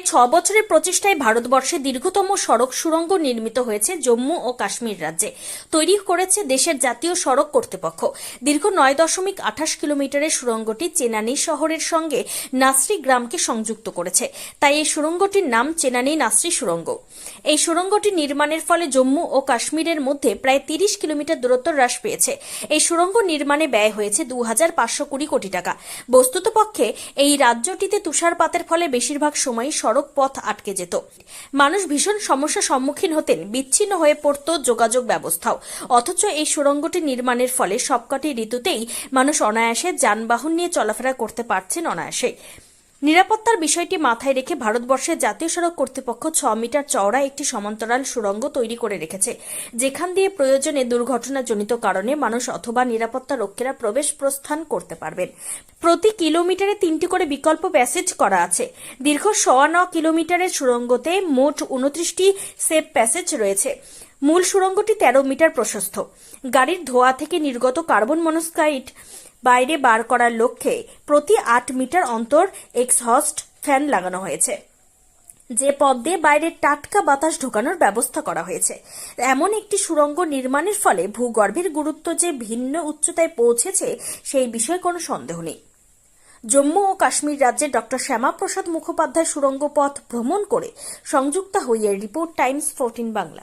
প্রায় ছ বছরের প্রচেষ্টায় ভারতবর্ষে দীর্ঘতম সড়ক সুড়ঙ্গ নির্মিত হয়েছে জম্মু ও কাশ্মীর রাজ্যে। তৈরি করেছে দেশের জাতীয় সড়ক কর্তৃপক্ষ। দীর্ঘ নয় দশমিক আঠাশ কিলোমিটারের সুড়ঙ্গটি চেনানি শহরের সঙ্গে নাসরি গ্রামকে সংযুক্ত করেছে। তাই এই সুড়ঙ্গটির নাম চেনানি নাসরি সুড়ঙ্গ। এই সুড়ঙ্গটি নির্মাণের ফলে জম্মু ও কাশ্মীরের মধ্যে প্রায় তিরিশ কিলোমিটার দূরত্ব হ্রাস পেয়েছে। এই সুড়ঙ্গ নির্মাণে ব্যয় হয়েছে দু হাজার পাঁচশো কুড়ি কোটি টাকা। বস্তুতপক্ষে এই রাজ্যটিতে তুষারপাতের ফলে বেশিরভাগ সময়ই সড়ক পথ আটকে যেত। মানুষ ভীষণ সমস্যার সম্মুখীন হতেন, বিচ্ছিন্ন হয়ে পড়ত যোগাযোগ ব্যবস্থাও। অথচ এই সুড়ঙ্গটি নির্মাণের ফলে সবকটি ঋতুতেই মানুষ অনায়াসে যানবাহন নিয়ে চলাফেরা করতে পারছেন অনায়াসে নিরাপত্তার বিষয়টি মাথায় রেখে ভারতবর্ষের জাতীয় সড়ক কর্তৃপক্ষ ছ মিটার চওড়া একটি সমান্তরাল সুড়ঙ্গ তৈরি করে রেখেছে, যেখান দিয়ে প্রয়োজনে দুর্ঘটনাজনিত কারণে মানুষ অথবা নিরাপত্তা রক্ষীরা প্রবেশ প্রস্থান করতে পারবেন। প্রতি কিলোমিটারে তিনটি করে বিকল্প প্যাসেজ করা আছে। দীর্ঘ সোয়া ন কিলোমিটারের সুড়ঙ্গতে মোট উনত্রিশটি সেফ প্যাসেজ রয়েছে। মূল সুড়ঙ্গটি তেরো মিটার প্রশস্ত। গাড়ির ধোয়া থেকে নির্গত কার্বন মনোক্সাইড বাইরে বার করার লক্ষ্যে প্রতি আট মিটার অন্তর এক্সহস্ট ফ্যান লাগানো হয়েছে। যে পথ দিয়ে বাইরে টাটকা বাতাস ঢোকানোর ব্যবস্থা করা হয়েছে। এমন একটি সুড়ঙ্গ নির্মাণের ফলে ভূগর্ভের গুরুত্ব যে ভিন্ন উচ্চতায় পৌঁছেছে, সেই বিষয়ে কোনো সন্দেহ নেই। জম্মু ও কাশ্মীর রাজ্যে ডক্টর শ্যামাপ্রসাদ মুখোপাধ্যায় সুড়ঙ্গ পথ ভ্রমণ করে সংযুক্তা হইয়ে রিপোর্ট টাইমস ফোরটিন বাংলা।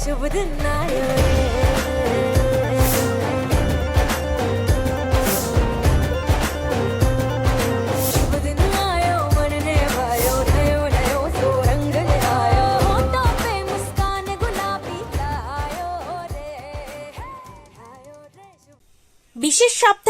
शुभ दिन आयो रे शुभ दिन आयो मन ने भायो नयो नयो सो रंग ले आयो होठों पे मुस्कान गुलाबी आयो रे आयो रे शुभ বিশেষ